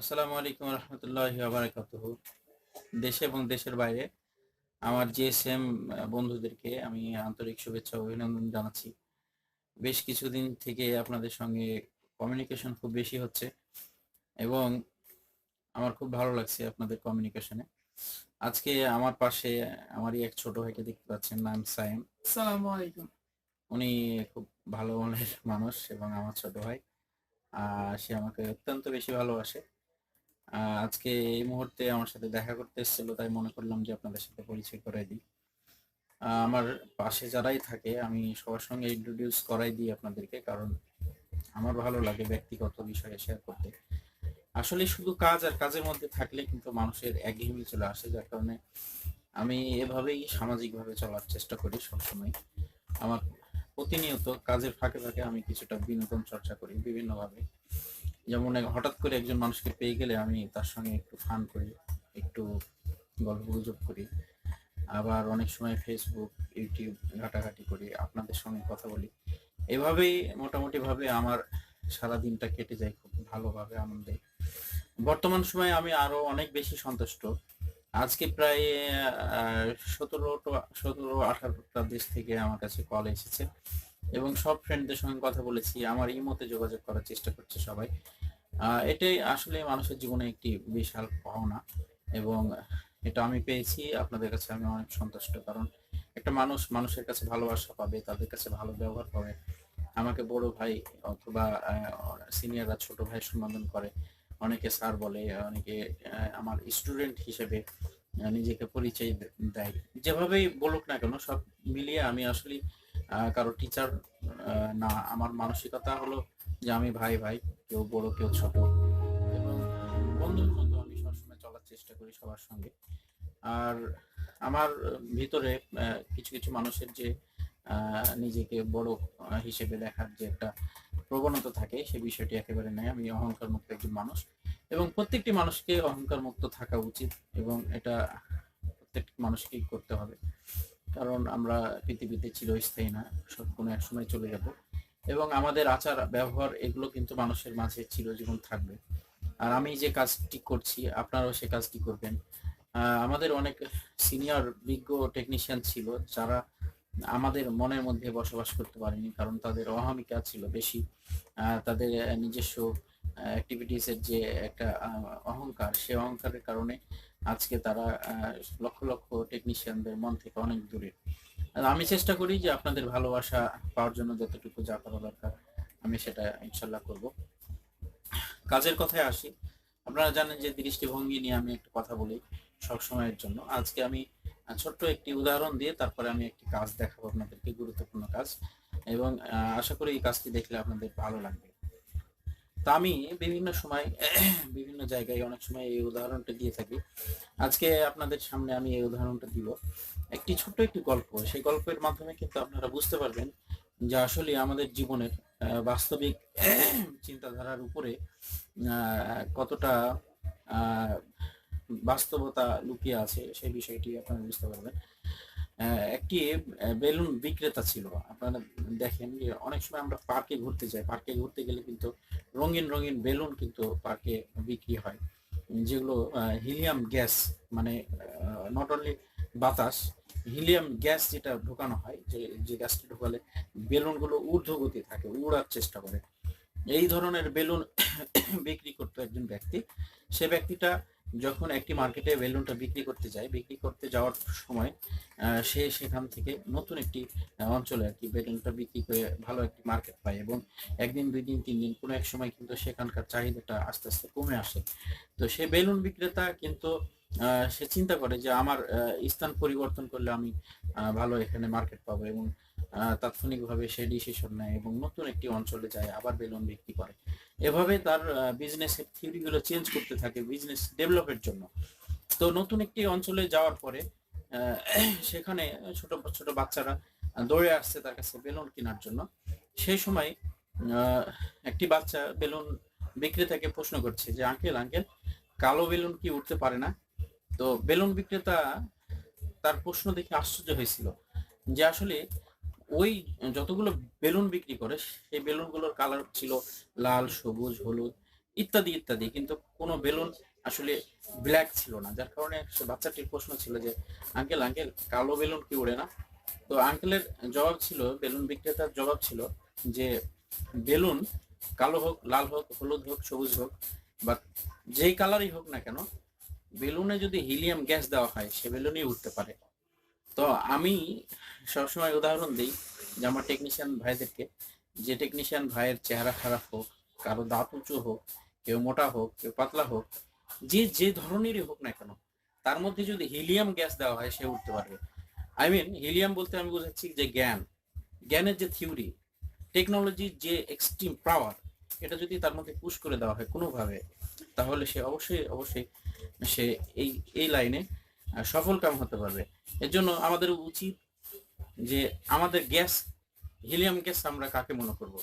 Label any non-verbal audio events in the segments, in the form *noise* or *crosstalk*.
আসসালামু আলাইকুম রহমতুল্লাহ বারাকাতুহু। দেশে এবং দেশের বাইরে আমার জিএসএম বন্ধুদেরকে আমি আন্তরিক শুভেচ্ছা ও অভিনন্দন জানাচ্ছি। বেশ কিছুদিন থেকে আপনাদের সঙ্গে কমিউনিকেশন খুব বেশি হচ্ছে এবং আমার খুব ভালো লাগছে আপনাদের কমিউনিকেশনে আজকে আমার পাশে আমারই এক ছোট ভাইকে দেখতে পাচ্ছেন নাম সাইম আসসালামু আলাইকুম। উনি খুব ভালো মনের মানুষ এবং আমার ছোট ভাই। সে আমাকে অত্যন্ত বেশি ভালোবাসে। আজকে এই মুহূর্তে আমার সাথে দেখা করতে এসেছিল, তাই মনে করলাম যে আপনাদের সাথে পরিচয় করাই দিই। আমার পাশে যারাই থাকে, আমি সবার সঙ্গে ইন্ট্রোডিউস করাই দিই আপনাদেরকে, কারণ আমার ভালো লাগে ব্যক্তিগত বিষয়ে শেয়ার করতে। আসলে শুধু কাজ আর কাজের মধ্যে থাকলে কিন্তু মানুষের একঘেয়েমি চলে আসে, যার কারণে আমি এভাবেই সামাজিকভাবে চলার চেষ্টা করি সবসময়। আমার প্রতিনিয়ত কাজের ফাঁকে ফাঁকে আমি কিছুটা বিনোদন চর্চা করি বিভিন্নভাবে। যেমন হঠাৎ করে একজন মানুষকে পেয়ে গেলে আমি তার সঙ্গে একটু ফান করি, একটু গল্প গুজব করি। আবার অনেক সময় ফেসবুক ইউটিউব ঘাটাঘাটি করি, আপনাদের সঙ্গে কথা বলি। এভাবেই মোটামুটিভাবে আমার সারা দিনটা কেটে যায় খুব ভালোভাবে আনন্দে। বর্তমান সময়ে আমি আরও অনেক বেশি সন্তুষ্ট। আজকে প্রায় সতেরোটা, সতেরো আঠারোটা দেশ থেকে আমার কাছে কল এসেছে। এবং সব ফ্রেন্ডদের সঙ্গে কথা বলেছি, আমার ইমোতে যোগাযোগ করার চেষ্টা করছে সবাই। এটাই আসলে মানুষের জীবনে একটি বিশাল পাওনা এবং এটা আমি পেয়েছি, আপনাদের কাছে আমি অনেক সন্তুষ্ট। কারণ একটা মানুষ মানুষের কাছে ভালোবাসা পাবে, তাদের কাছে ভালো ব্যবহার পাবে। আমাকে বড় ভাই অথবা সিনিয়ররা ছোট ভাই সম্বোধন করে। অনেকে স্যার বলে, অনেকে আমার স্টুডেন্ট হিসেবে নিজেকে পরিচয় দেয়। যেভাবেই বলুক না কেন, সব মিলিয়ে আমি আসলে কারও টিচার না, আমার মানসিকতা হলো যে আমি ভাই ভাই, কেউ বড়, কেউ ছোট। এবং বন্ধুর মতো আমি সবসময় চলার চেষ্টা করি সবার সঙ্গে। আর আমার ভিতরে কিছু কিছু মানুষের যে নিজেকে বড় হিসেবে দেখার যে একটা প্রবণতা থাকে, সে বিষয়টি একেবারে নেই। আমি অহংকার মুক্ত একজন মানুষ। এবং প্রত্যেকটি মানুষকে অহংকার মুক্ত থাকা উচিত এবং এটা প্রত্যেকটি মানুষকেই করতে হবে। কারণ আমরা পৃথিবীতে চিরস্থায়ী না, সব কোনো এক সময় চলে যাব। এবং আমাদের আচার, ব্যবহার, এগুলো কিন্তু মানুষের মাঝে চিরজীবন থাকবে। আর আমি যে কাজটি করছি, আপনারাও সে কাজটি করবেন। আমাদের অনেক সিনিয়র বিজ্ঞ টেকনিশিয়ান ছিল, যারা আমাদের মনের মধ্যে বসবাস করতে পারেনি, কারণ তাদের অহমিকা ছিল বেশি। তাদের নিজস্ব অ্যাক্টিভিটিসের যে একটা অহংকার, সে অহংকারের কারণে আজকে তারা লক্ষ লক্ষ টেকনিশিয়ানদের মন থেকে অনেক দূরে। আমি চেষ্টা করি যে আপনাদের ভালোবাসা পাওয়ার জন্য যতটুকু যা করা দরকার, আমি সেটা ইনশাল্লাহ করব। কাজের কথায় আসি। আপনারা জানেন যে দৃষ্টিভঙ্গি নিয়ে আমি একটা কথা বলি সব সময়ের জন্য। আজকে আমি ছোট্ট একটি উদাহরণ দিয়ে তারপরে আমি একটি কাজ দেখাবো আপনাদেরকে, গুরুত্বপূর্ণ কাজ। এবং আশা করি এই কাজটি দেখলে আপনাদের ভালো লাগবে। তা আমি বিভিন্ন সময়, *clears throat* বিভিন্ন জায়গায় অনেক সময় এই উদাহরণটা দিয়ে থাকি। আজকে আপনাদের সামনে আমি এই উদাহরণটা দিব। একটি ছোট্ট একটি গল্প, সেই গল্পের মাধ্যমে কিন্তু আপনারা বুঝতে পারবেন যে আসলে আমাদের জীবনের বাস্তবিক, *clears throat* চিন্তাধারার উপরে কতটা বাস্তবতা লুকিয়ে আছে সেই বিষয়টি আপনারা বুঝতে পারবেন। একটি বেলুন বিক্রেতা ছিল। আপনারা দেখেন যে অনেক সময় আমরা পার্কে ঘুরতে যাই। পার্কে ঘুরতে গেলে কিন্তু রঙিন রঙিন বেলুন কিন্তু পার্কে বিক্রি হয়। যেগুলো হিলিয়াম গ্যাস মানে নট অনলি বাতাস, হিলিয়াম গ্যাস যেটা ঢোকানো হয়, যে যে গ্যাসটা ঢোকালে বেলুনগুলো ঊর্ধ্বগতি থাকে, উড়ার চেষ্টা করে। এই ধরনের বেলুন *coughs* বিক্রি করতো একজন ব্যক্তি। সে ব্যক্তিটা যখন একটি মার্কেটে বেলুনটা বিক্রি করতে যায়, বিক্রি করতে যাওয়ার সময় সে সেখান থেকে নতুন একটি অঞ্চলে আর কি বেলুনটা বিক্রি করে ভালো একটি মার্কেট পায় এবং একদিন, দুই দিন, তিন দিন কোনো এক সময় কিন্তু সেখানকার চাহিদাটা আস্তে আস্তে কমে আসে। তো সে বেলুন বিক্রেতা কিন্তু সে চিন্তা করে যে আমার স্থান পরিবর্তন করলে আমি ভালো এখানে মার্কেট পাবো এবং তাৎক্ষণিকভাবে সে ডিসিশন নেয় এবং নতুন একটি অঞ্চলে যায়, আবার বেলুন বিক্রি করে। এভাবে তার বিজনেসের থিওরিগুলো চেঞ্জ করতে থাকে বিজনেস ডেভেলপের জন্য। তো নতুন একটি অঞ্চলে যাওয়ার পরে সেখানে ছোট ছোট বাচ্চারা দৌড়ে আসছে তার কাছে বেলুন কেনার জন্য। সেই সময় একটি বাচ্চা বেলুন বিক্রেতাকে প্রশ্ন করছে যে, আঙ্কেল আঙ্কেল, কালো বেলুন কি উঠতে পারে না? তো বেলুন বিক্রেতা তার প্রশ্ন দেখে আশ্চর্য হয়েছিল যে, আসলে ওই যতগুলো বেলুন বিক্রি করে, সেই বেলুনগুলোর কালার ছিল লাল, সবুজ, হলুদ ইত্যাদি ইত্যাদি। কিন্তু কোনো বেলুন আসলে ব্ল্যাক ছিল না, যার কারণে বাচ্চাটির প্রশ্ন ছিল যে, আঙ্কেল আঙ্কেল, কালো বেলুন কি উড়ে না? তো আঙ্কেলের জবাব ছিল, বেলুন বিক্রেতার জবাব ছিল যে, বেলুন কালো হোক, লাল হোক, হলুদ হোক, সবুজ হোক বা যেই কালারই হোক না কেন, বেলুনে যদি হিলিয়াম গ্যাস দেওয়া হয়, সে বেলুনই উঠতে পারে। তো আমি সবসময় উদাহরণ দিই যে আমার টেকনিশিয়ান ভাইদেরকে, যে টেকনিশিয়ান ভাইয়ের চেহারা খারাপ হোক, কারও দাঁত উঁচু হোক, কেউ মোটা হোক, কেউ পাতলা হোক, যে যে ধরনেরই হোক না কেন, তার মধ্যে যদি হিলিয়াম গ্যাস দেওয়া হয়, সে উঠতে পারবে। আই মিন হিলিয়াম বলতে আমি বোঝাচ্ছি যে জ্ঞান। জ্ঞানের যে থিওরি টেকনোলজির যে এক্সট্রিম পাওয়ার এটা যদি তার মধ্যে পুশ করে দেওয়া হয় কোনোভাবে, তাহলে সে অবশ্যই অবশ্যই সে এই এই লাইনে সফল কাম হতে পারবে। এর জন্য আমাদের উচিত যে আমাদের গ্যাস, হিলিয়াম গ্যাস আমরা কাকে মনে করব?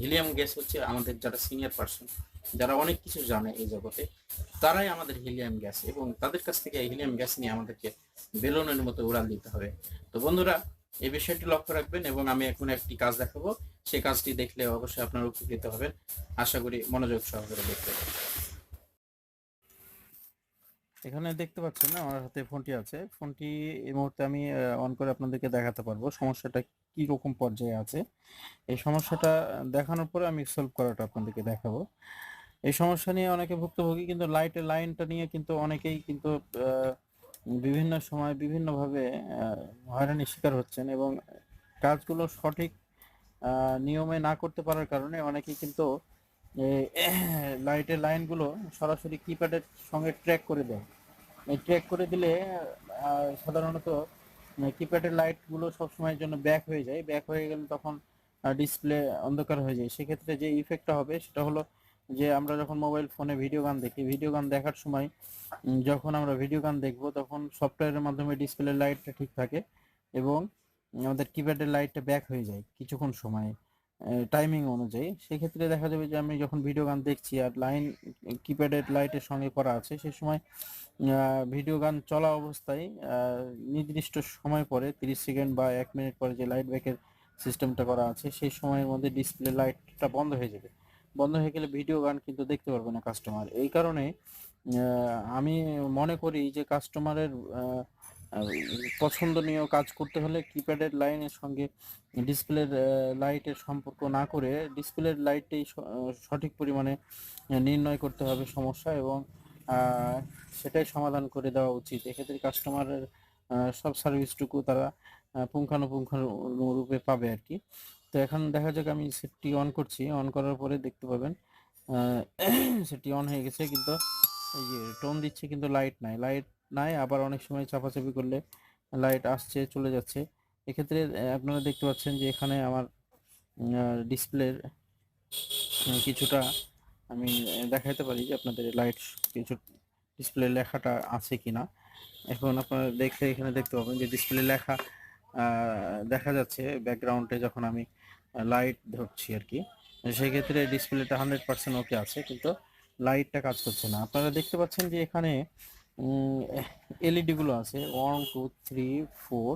হিলিয়াম গ্যাস হচ্ছে আমাদের যারা সিনিয়র পার্সন যারা অনেক কিছু জানে এই জগতে, তারাই আমাদের হিলিয়াম গ্যাস এবং তাদের কাছ থেকে হিলিয়াম গ্যাস নিয়ে আমাদেরকে বেলুনের মতো উড়াল দিতে হবে। তো বন্ধুরা, এই বিষয়টি লক্ষ্য রাখবেন এবং আমি এখন একটি কাজ দেখাবো। সেই কাজটি দেখলে অবশ্যই আপনারা উপকৃত হবেন। আশা করি মনোযোগ সহকারে দেখতে এখানে দেখতে পাচ্ছেন আমার হাতে ফোনটি আছে। ফোনটি এই মুহূর্তে আমি অন করে আপনাদেরকে দেখাতে পারব সমস্যাটা কি রকম পর্যায়ে আছে। এই সমস্যাটা দেখানোর পরে আমি সলভ করাটা আপনাদেরকে দেখাবো। এই সমস্যা নিয়ে অনেকে ভুক্তভোগী, কিন্তু লাইটের লাইনটা নিয়ে কিন্তু অনেকেই কিন্তু বিভিন্ন সময় বিভিন্নভাবে হয়রানির শিকার হচ্ছেন এবং কাজগুলো সঠিক নিয়মে না করতে পারার কারণে অনেকেই কিন্তু লাইটের *coughs* লাইনগুলো সরাসরি কিপ্যাডের সঙ্গে ট্র্যাক করে দেয়। ট্র্যাক করে দিলে সাধারণত কিপ্যাডের লাইটগুলো সবসময়ের জন্য ব্যাক হয়ে যায়। ব্যাক হয়ে গেলে তখন ডিসপ্লে অন্ধকার হয়ে যায়। সেক্ষেত্রে যে ইফেক্টটা হবে, সেটা হলো যে আমরা যখন মোবাইল ফোনে ভিডিও গান দেখি ভিডিও গান দেখার সময় যখন আমরা ভিডিও গান দেখব, তখন সফটওয়্যারের মাধ্যমে ডিসপ্লে লাইটটা ঠিক থাকে এবং আমাদের কিপ্যাডের লাইটটা ব্যাক হয়ে যায় কিছুক্ষণ সময়। টাইমিং অনুযায়ী। সেক্ষেত্রে দেখা যাবে যে আমি যখন ভিডিও গান দেখছি আর লাইন কিপ্যাডের লাইটের সঙ্গে করা আছে সেই সময় ভিডিও গান চলা অবস্থায় নির্দিষ্ট সময় পরে, তিরিশ সেকেন্ড বা এক মিনিট পরে যে লাইট ব্যাকের সিস্টেমটা করা আছে, সেই সময়ের মধ্যে ডিসপ্লে লাইটটা বন্ধ হয়ে যাবে। বন্ধ হয়ে গেলে ভিডিও গান কিন্তু দেখতে পারবে না কাস্টমার এই কারণে আমি মনে করি যে কাস্টমারের পছন্দনীয় কাজ করতে হলে কিপ্যাডের লাইনের সঙ্গে ডিসপ্লের লাইটের সম্পর্ক না করে ডিসপ্লের আহ, সঠিক পরিমাণে নির্ণয় করতে হবে সমস্যা এবং সেটাই সমাধান করে দেওয়া উচিত। এক্ষেত্রে কাস্টমারের সব সার্ভিসটুকু তারা আহ, পুঙ্খানুপুঙ্খানু রূপে পাবে আর কি। তো এখন দেখা যাক আমি সেটটি অন করছি। অন করার পরে দেখতে পাবেন *clears throat* সেটি অন হয়ে গেছে কিন্তু এই যে টোন দিচ্ছে কিন্তু লাইট নাই। লাইট নাই আবার অনেক সময় চাপাচাপি করলে লাইট আসছে চলে যাচ্ছে। এক্ষেত্রে আপনারা দেখতে পাচ্ছেন যে এখানে আমার ডিসপ্লের কিছুটা আমি আহ, দেখাইতে পারি যে আপনাদের লাইট কিছু ডিসপ্লে লেখাটা আছে কি না এখন আপনারা দেখলে এখানে দেখতে পাবেন যে ডিসপ্লে লেখা দেখা যাচ্ছে ব্যাকগ্রাউন্ডে যখন আমি লাইট ধরছি আর কি সেক্ষেত্রে ডিসপ্লেটা হান্ড্রেড পার্সেন্ট ওকে আছে কিন্তু লাইটটা কাজ করছে না। আপনারা দেখতে পাচ্ছেন যে এখানে এলইডি গুলো আছে। ওয়ান টু থ্রি ফোর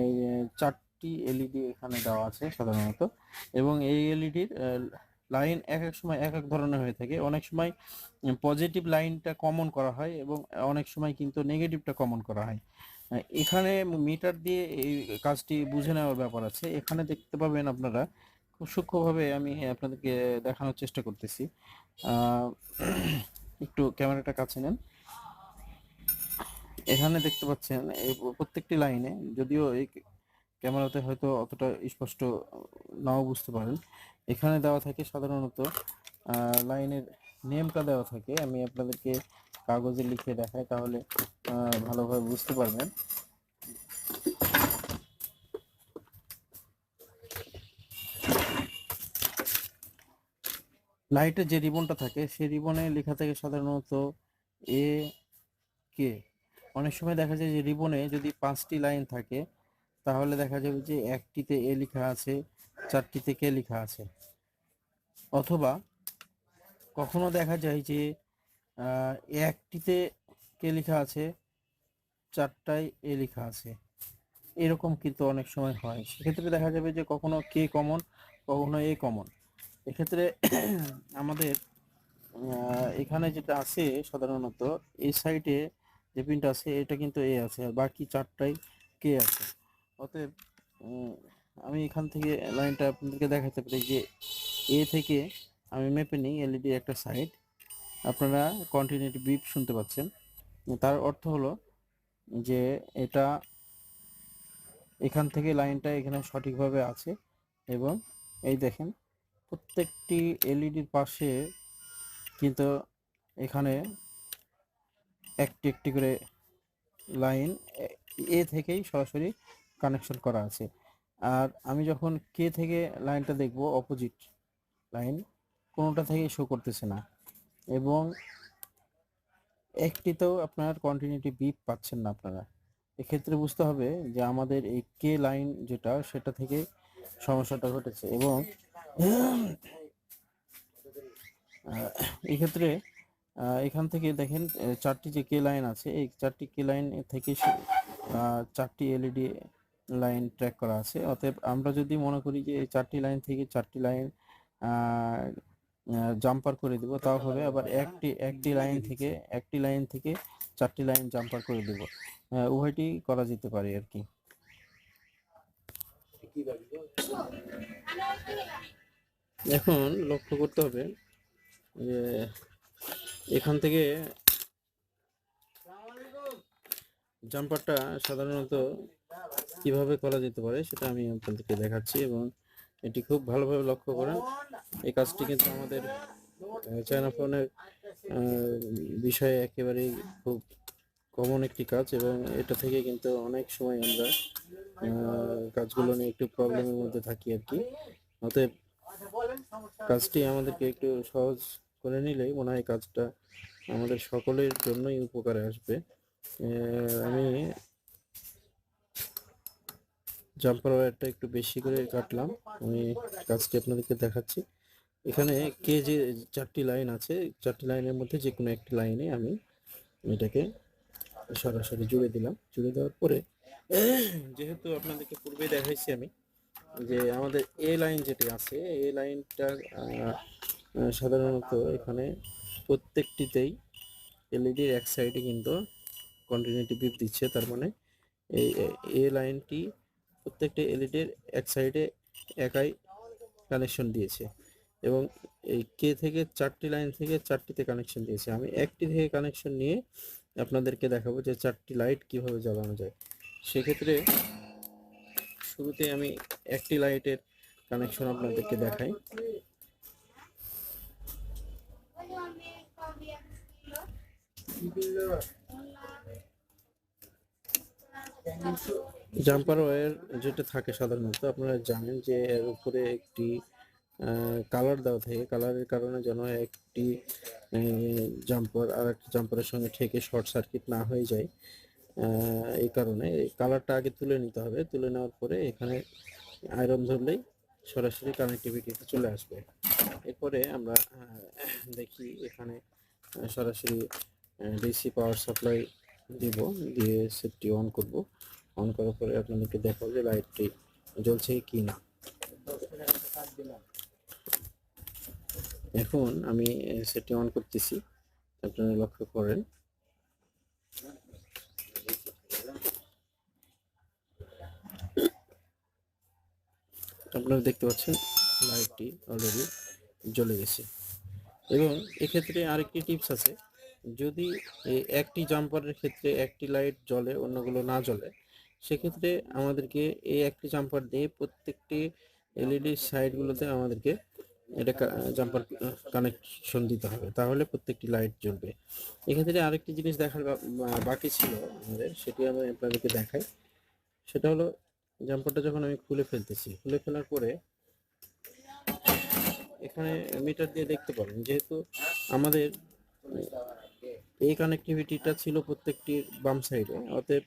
এই চারটি এলইডি এখানে দেওয়া আছে সাধারণত। এবং এই এলইডির লাইন এক এক সময় এক এক ধরনের হয়ে থাকে। অনেক সময় পজিটিভ লাইনটা কমন করা হয় এবং অনেক সময় কিন্তু নেগেটিভটা কমন করা হয়। এখানে মিটার দিয়ে এই কাজটি বুঝে নেওয়ার ব্যাপার আছে। এখানে দেখতে পাবেন আপনারা, খুব সূক্ষ্মভাবে আমি আপনাদেরকে দেখানোর চেষ্টা করতেছি। একটু ক্যামেরাটা কাছে নেন। এখানে দেখতে পাচ্ছেন এই প্রত্যেকটি লাইনে যদিও এই ক্যামেরাতে হয়তো অতটা স্পষ্ট নাও বুঝতে পারেন, এখানে দেওয়া থাকে সাধারণত লাইনের নেমটা দেওয়া থাকে, আমি আপনাদেরকে কাগজে লিখে দেখাই তাহলে ভালোভাবে বুঝতে পারবেন। লাইটের যে রিবনটা থাকে, সেই রিবনে লেখা থাকে সাধারণত এ কে। অনেক সময় দেখা যায় যে রিবনে যদি পাঁচটি লাইন থাকে, তাহলে দেখা যাবে যে একটিতে এ লেখা আছে, চারটিতে কে লেখা আছে। অথবা কখনো দেখা যায় যে একটিতে কে লেখা আছে, চারটায় এ লেখা আছে। এরকম কিন্তু অনেক সময় হয়। সেক্ষেত্রে দেখা যাবে যে কখনো কে কমন, কখনো এ কমন। এক্ষেত্রে আমাদের এখানে যেটা আছে সাধারণত এই সাইডে যে পিনটা আছে, এটা কিন্তু এ আছে, আর বাকি চারটাই কে আছে। অতএব আমি এখান থেকে লাইনটা আপনাদেরকে দেখাতে পারি যে এ থেকে আমি মেপে নিই এলইডি একটা সাইড আপনারা কন্টিনিউটি বিপ শুনতে পাচ্ছেন। তার অর্থ হলো যে এটা এখান থেকে লাইনটা এখানে সঠিকভাবে আছে এবং এই দেখেন, প্রত্যেকটি এলইডির পাশে কিন্তু এখানে একটি একটি করে লাইন এ- থেকেই সরাসরি কানেকশন করা আছে। আর আমি যখন কে থেকে লাইনটা দেখব অপোজিট লাইন কোনোটা থেকেই শো করতেছে না। এবং একটিতেও আপনার কন্টিনিউটি বিপ পাচ্ছেন না আপনারা। এক্ষেত্রে বুঝতে হবে যে আমাদের এই কে লাইন যেটা সেটা থেকে সমস্যাটা ঘটেছে। এবং আহ, এই ক্ষেত্রে আহ, এখান থেকে দেখেন চারটি যে কে লাইন আছে, এই চারটি কে লাইন থেকে চারটি এলইডি লাইন ট্র্যাক করা আছে। অতএব আমরা যদি মনে করি যে এই চারটি লাইন থেকে চারটি লাইন জাম্পার করে দিব তাও হবে আবার একটি একটি লাইন থেকে, একটি লাইন থেকে চারটি লাইন জাম্পার করে দেব। উভয়টি করা যেতে পারে আর কি। এখন লক্ষ্য করতে হবে যে এখান থেকে জাম্পারটা সাধারণত কীভাবে করা যেতে পারে সেটা আমি আপনাদেরকে দেখাচ্ছি এবং এটি খুব ভালোভাবে লক্ষ্য করেন। এই কাজটি কিন্তু আমাদের চায়না ফোনের বিষয়ে একেবারেই খুব কমন একটি কাজ এবং এটা থেকে কিন্তু অনেক সময় আমরা কাজগুলো নিয়ে একটু প্রবলেমের মধ্যে থাকি আর কি। অতএব কাজটি আমাদেরকে একটু সহজ করে নিলেই মনে হয় কাজটা আমাদের সকলের জন্যই উপকারে আসবে। আমি জাম্পার ওয়ারটা একটু বেশি করে কাটলাম। আমি কাজটি আপনাদেরকে দেখাচ্ছি। এখানে কে যে চারটি লাইন আছে, চারটি লাইনের মধ্যে যে কোনো একটি লাইনে আমি এটাকে সরাসরি জুড়ে দিলাম। জুড়ে দেওয়ার পরে, যেহেতু আপনাদেরকে পূর্বে দেখাইছি আমি, যে আমাদের এ লাইন যেটি আছে, এ লাইনটা সাধারণত এখানে প্রত্যেকটিতেই এলইডির এক সাইডে কিন্তু কন্টিনিউটি বিপ দিচ্ছে, তার মানে এই, এ লাইনটি প্রত্যেকটি এলইডির এক সাইডে একাই কানেকশন দিয়েছে এবং এই কে থেকে চারটি লাইন থেকে চারটিতে কানেকশন দিয়েছে। আমি একটি থেকে কানেকশন নিয়ে আপনাদেরকে দেখাবো যে চারটি লাইট কীভাবে জ্বালানো যায়। সেক্ষেত্রে শুরুতে আমি একটি লাইটের কানেকশন আপনাদেরকে দেখাই। জাম্পার ওয়্যার যেটা থাকে সাধারণত, আপনারা জানেন যে এর উপরে একটি কালার দেওয়া থাকে। কালারের কারণে যেন একটি জাম্পার আর একটি জাম্পারের সঙ্গে ঠেকে শর্ট সার্কিট না হয়ে যায়। এই কারণে কালারটা আগে তুলে নিতে হবে। তুলে নেওয়ার পরে এখানে আয়রন ধরলেই সরাসরি কানেক্টিভিটিতে চলে আসবে। এরপরে আমরা দেখি এখানে সরাসরি ডিসি পাওয়ার সাপ্লাই দিব, দিয়ে সেটটি অন করব। অন করার পরে আপনাদেরকে দেখাবো যে লাইটটি জ্বলছে কি না। এখন আমি সেটটি অন করতেছি। আপনারা লক্ষ্য করেন। আপনারা দেখতে পাচ্ছেন, লাইটটি অলরেডি জ্বলে গেছে। এবং এক্ষেত্রে আরেকটি টিপস আছে। যদি একটি জাম্পারের ক্ষেত্রে একটি লাইট জ্বলে, অন্যগুলো না জ্বলে, সেক্ষেত্রে আমাদেরকে এই একটি জাম্পার দিয়ে প্রত্যেকটি এলইডি সাইডগুলোতে আমাদেরকে এটা জাম্পার কানেকশন দিতে হবে। তাহলে প্রত্যেকটি লাইট জ্বলবে। এক্ষেত্রে আরেকটি জিনিস দেখার বাকি ছিল আমাদের, সেটি আমি আপনাদেরকে দেখাই। সেটা হলো জাম্পারটা যখন আমি খুলে ফেলতেছি, খুলে ফেলার পরে এখানে মিটার দিয়ে দেখতে পাবেন, যেহেতু আমাদের এই কানেক্টিভিটিটা ছিল প্রত্যেকটির বাম সাইডে অতএব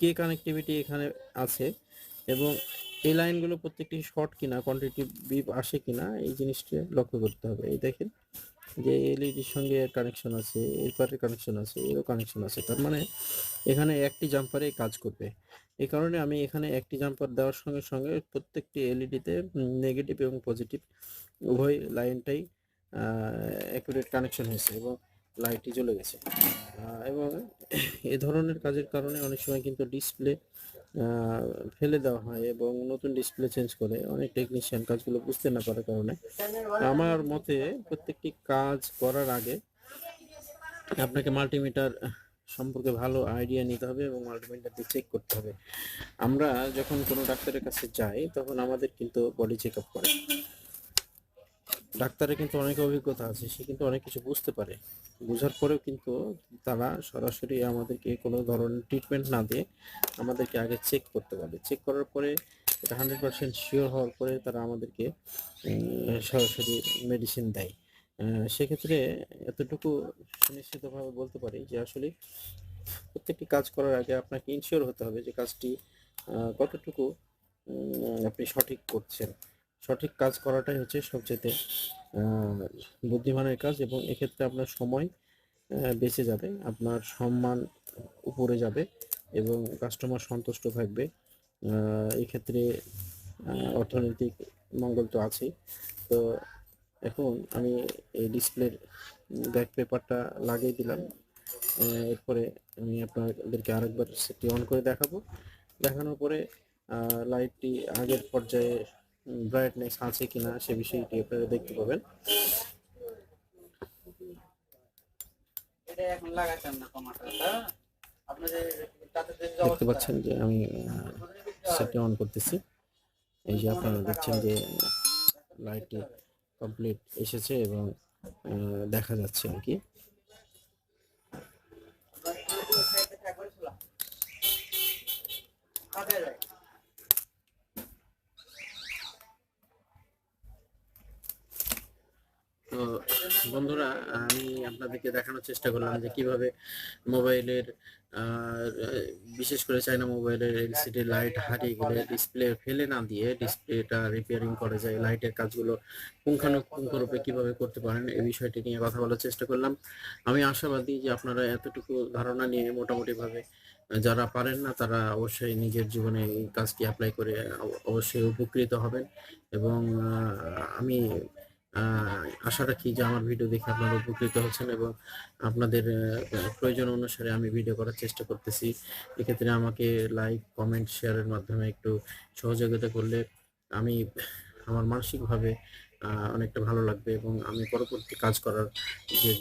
কে কানেক্টিভিটি এখানে আছে এবং এই লাইনগুলো প্রত্যেকটি শর্ট কিনা কোয়ান্টিটি বিপ আসে কিনা, এই জিনিসটা লক্ষ্য করতে হবে। এই দেখেন যে এলইডির সঙ্গে কানেকশন আছে, এর পারে কানেকশন আছে, এরও কানেকশন আছে। তার মানে এখানে একটি জাম্পারে কাজ করবে। এই কারণে আমি এখানে একটি জাম্পার দেওয়ার সঙ্গে সঙ্গে প্রত্যেকটি এলইডিতে নেগেটিভ এবং পজিটিভ উভয় লাইনটাই অ্যাকুরেট কানেকশন হয়েছে এবং লাইটটি জ্বলে গেছে। এবং এ ধরনের কাজের কারণে অনেক সময় কিন্তু ডিসপ্লে ফেলে দেওয়া হয় এবং নতুন ডিসপ্লে চেঞ্জ করে। অনেক টেকনিশিয়ান কাজগুলো বুঝতে না পারার কারণে। আমার মতে প্রত্যেকটি কাজ করার আগে আপনাকে মাল্টিমিটার সম্পর্কে ভালো আইডিয়া নিতে হবে এবং মাল্টিমিটার দিয়ে চেক করতে হবে। আমরা যখন কোনো ডাক্তারের কাছে যাই, তখন আমাদের কিন্তু বডি চেক আপ করে। ডাক্তারের কিন্তু অনেক অভিজ্ঞতা আছে, সে কিন্তু অনেক কিছু বুঝতে পারে। বোঝার পরেও কিন্তু তারা সরাসরি আমাদেরকে কোনো ধরনের ট্রিটমেন্ট না দিয়ে আমাদেরকে আগে চেক করতে পারে চেক করার পরে এটা হান্ড্রেড পার্সেন্ট শিওর হওয়ার পরে তারা আমাদেরকে সরাসরি মেডিসিন দেয়। সেক্ষেত্রে এতটুকু সুনিশ্চিতভাবে বলতে পারি যে আসলে প্রত্যেকটি কাজ করার আগে আপনাকে ইনশিওর হতে হবে যে কাজটি কতটুকু আপনি সঠিক করছেন। সঠিক কাজ করাটাই হচ্ছে সবচেয়ে বুদ্ধিমানের কাজ এবং এক্ষেত্রে আপনার সময় বেঁচে যাবে, আপনার সম্মান উপরে যাবে এবং কাস্টমার সন্তুষ্ট থাকবে। এক্ষেত্রে অর্থনৈতিক মঙ্গল তো আছেই। তো এখন আমি এই ডিসপ্লের ব্যাক পেপারটা লাগিয়ে দিলাম। এরপরে আমি আপনাদেরকে আরেকবার সেটি অন করে দেখাবো। দেখানোর পরে লাইটটি আগের পর্যায়ে ব্রাইটনেস আছে কিনা সে বিষয়টি আপনারা দেখতে পাবেন। দেখতে পাচ্ছেন যে আমি সেটি অন করতেছি। এই যে আপনারা দেখছেন যে লাইটটি কমপ্লিট এসেছে এবং দেখা যাচ্ছে আর কি। তো বন্ধুরা, আমি আপনাদেরকে দেখানোর চেষ্টা করলাম যে কীভাবে মোবাইলের বিশেষ করে চাইনা মোবাইলের এলসিডি লাইট হারিয়ে গেলে ডিসপ্লে ফেলে না দিয়ে ডিসপ্লেটা রিপেয়ারিং করা যায়। লাইটের কাজগুলো পুঙ্খানুপুঙ্খরূপে কীভাবে করতে পারেন এই বিষয়টি নিয়ে কথা বলার চেষ্টা করলাম। আমি আশাবাদী যে আপনারা এতটুকু ধারণা নিয়ে মোটামুটিভাবে যারা পারেন না, তারা অবশ্যই নিজের জীবনে এই কাজটি অ্যাপ্লাই করে অবশ্যই উপকৃত হবেন। এবং আমি আশা রাখি যে আমার ভিডিও দেখে আপনারা উপকৃত হচ্ছেন এবং আপনাদের প্রয়োজন অনুসারে আমি ভিডিও করার চেষ্টা করতেছি। এক্ষেত্রে আমাকে লাইক কমেন্ট শেয়ারের মাধ্যমে একটু সহযোগিতা করলে আমি, আমার মানসিকভাবে অনেকটা ভালো লাগবে এবং আমি পরবর্তী কাজ করার যে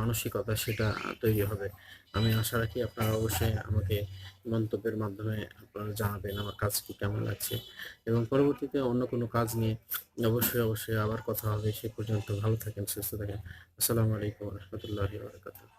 মানসিকতা সেটা তৈরি হবে। আমি আশা রাখি আপনারা অবশ্যই আমাকে মন্তব্যের মাধ্যমে আপনারা জানাবেন আমার কাজ কি, কেমন লাগছে। এবং পরবর্তীতে অন্য কোনো কাজ নিয়ে অবশ্যই অবশ্যই আবার কথা হবে। সে পর্যন্ত ভালো থাকেন, সুস্থ থাকেন। আসসালামু আলাইকুম রহমতুল্লাহ বারকাতুহ।